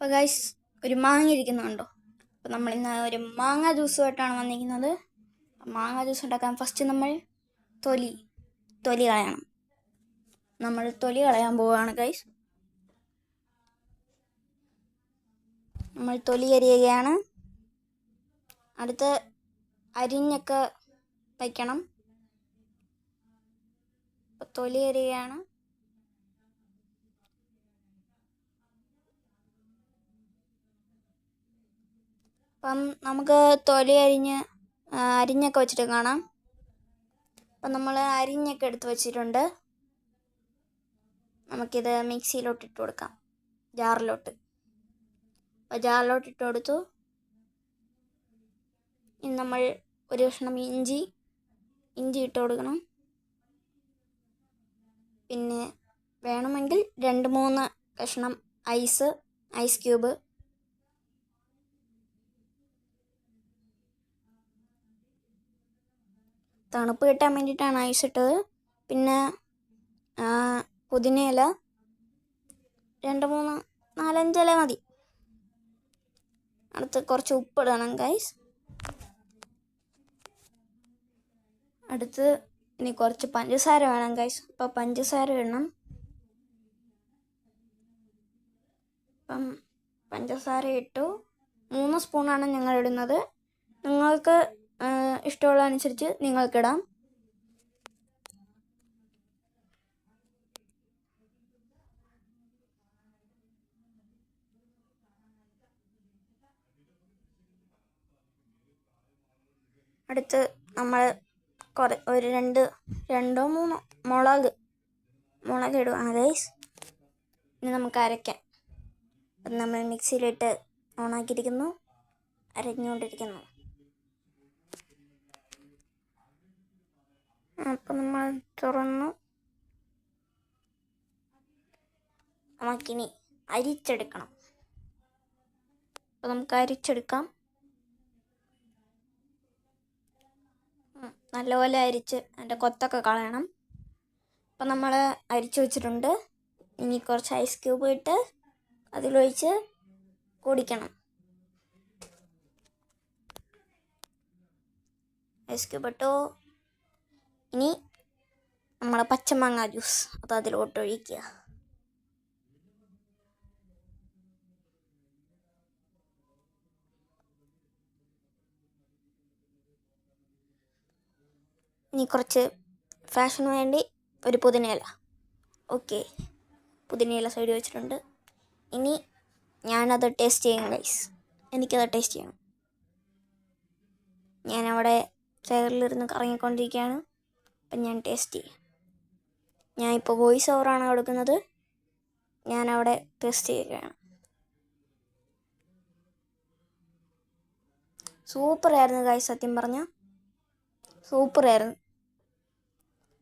അപ്പോൾ ഗൈസ് ഒരു മാങ്ങ ഇരിക്കുന്നുണ്ടോ അപ്പോൾ നമ്മൾ ഇന്ന് ഒരു മാങ്ങ ജ്യൂസുമായിട്ടാണ് വന്നിരിക്കുന്നത്. മാങ്ങ ജ്യൂസ് ഉണ്ടാക്കാൻ ഫസ്റ്റ് നമ്മൾ തൊലി തൊലി കളയണം. നമ്മൾ തൊലി കളയാൻ പോവുകയാണ് ഗൈസ് നമ്മൾ തൊലി അരിയുകയാണ്. അടുത്ത് അരിഞ്ഞൊക്കെ വയ്ക്കണം. തൊലി അരിയുകയാണ്. അപ്പം നമുക്ക് തൊലി അരിഞ്ഞ് അരിഞ്ഞൊക്കെ വെച്ചിട്ട് കാണാം. അപ്പം നമ്മൾ അരിഞ്ഞൊക്കെ എടുത്ത് വെച്ചിട്ടുണ്ട്. നമുക്കിത് മിക്സിയിലോട്ട് ഇട്ട് കൊടുക്കാം. ജാറിലോട്ട്. അപ്പോൾ ജാറിലോട്ട് ഇട്ട് കൊടുത്തു. ഇനി നമ്മൾ ഒരു കഷ്ണം ഇഞ്ചി ഇഞ്ചി ഇട്ട് കൊടുക്കണം. പിന്നെ വേണമെങ്കിൽ രണ്ട് മൂന്ന് കഷ്ണം ഐസ് ഐസ് ക്യൂബ് തണുപ്പ് കിട്ടാൻ വേണ്ടിയിട്ടാണ് ഐസ് ഇട്ടത്. പിന്നെ പുതിനയില രണ്ട് മൂന്ന് നാലഞ്ചില മതി. അടുത്ത് കുറച്ച് ഉപ്പിടണം ഗൈസ് അടുത്ത് ഇനി കുറച്ച് പഞ്ചസാര വേണം ഗൈസ് അപ്പോൾ പഞ്ചസാര ഇടണം. അപ്പം പഞ്ചസാര ഇട്ടു. മൂന്ന് സ്പൂണാണ് ഞങ്ങൾ ഇടുന്നത്. നിങ്ങൾക്ക് ഇഷ്ടമുള്ള അനുസരിച്ച് നിങ്ങൾക്കിടാം. അടുത്ത് നമ്മൾ കുറേ ഒരു രണ്ട് രണ്ടോ മൂന്നോ മുളക് മുളക് ഇടുവാണ് ഗൈസ് ഇനി നമുക്ക് അരയ്ക്കാം. അത് നമ്മൾ മിക്സിയിലിട്ട് ഓണാക്കിയിരിക്കുന്നു അരഞ്ഞുകൊണ്ടിരിക്കുന്നു. അപ്പം നമ്മൾ തുറന്നു നമുക്കിനി അരിച്ചെടുക്കണം. അപ്പം നമുക്ക് അരിച്ചെടുക്കാം. നല്ലപോലെ അരിച്ച് അതിന്റെ കൊത്തൊക്കെ കളയണം. അപ്പം നമ്മൾ അരിച്ചു വെച്ചിട്ടുണ്ട്. ഇനി കുറച്ച് ഐസ് ക്യൂബ് ഇട്ട് അതിലൊഴിച്ച് കുടിക്കണം. ഐസ് ക്യൂബ് ഇട്ടു? ഇനി നമ്മളെ പച്ചമാങ്ങ ജ്യൂസ് അത് അതിലോട്ട് ഒഴിക്കുക ഇനി കുറച്ച് ഫാഷന് വേണ്ടി ഒരു പുതിനയില. ഓക്കെ. പുതിനയില സൈഡ് വെച്ചിട്ടുണ്ട്. ഇനി ഞാനത് ടേസ്റ്റ് ചെയ്യും ഗൈസ് എനിക്കത് ടേസ്റ്റ് ചെയ്യണം. ഞാനവിടെ ചെയറിലിരുന്ന് കറങ്ങിക്കൊണ്ടിരിക്കുകയാണ്. അപ്പം ഞാൻ ടേസ്റ്റ് ചെയ്യും. ഞാൻ ഇപ്പോൾ വോയിസ് ഓവറാണ് കൊടുക്കുന്നത്. ഞാൻ അവിടെ ടേസ്റ്റ് ചെയ്യുകയാണ്. സൂപ്പറായിരുന്നു കായ് സത്യം പറഞ്ഞ സൂപ്പറായിരുന്നു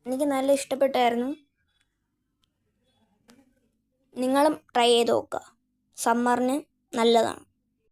എനിക്ക് നല്ല ഇഷ്ടപ്പെട്ടായിരുന്നു. നിങ്ങളും ട്രൈ ചെയ്ത് നോക്കുക. സമ്മറിന് നല്ലതാണ്.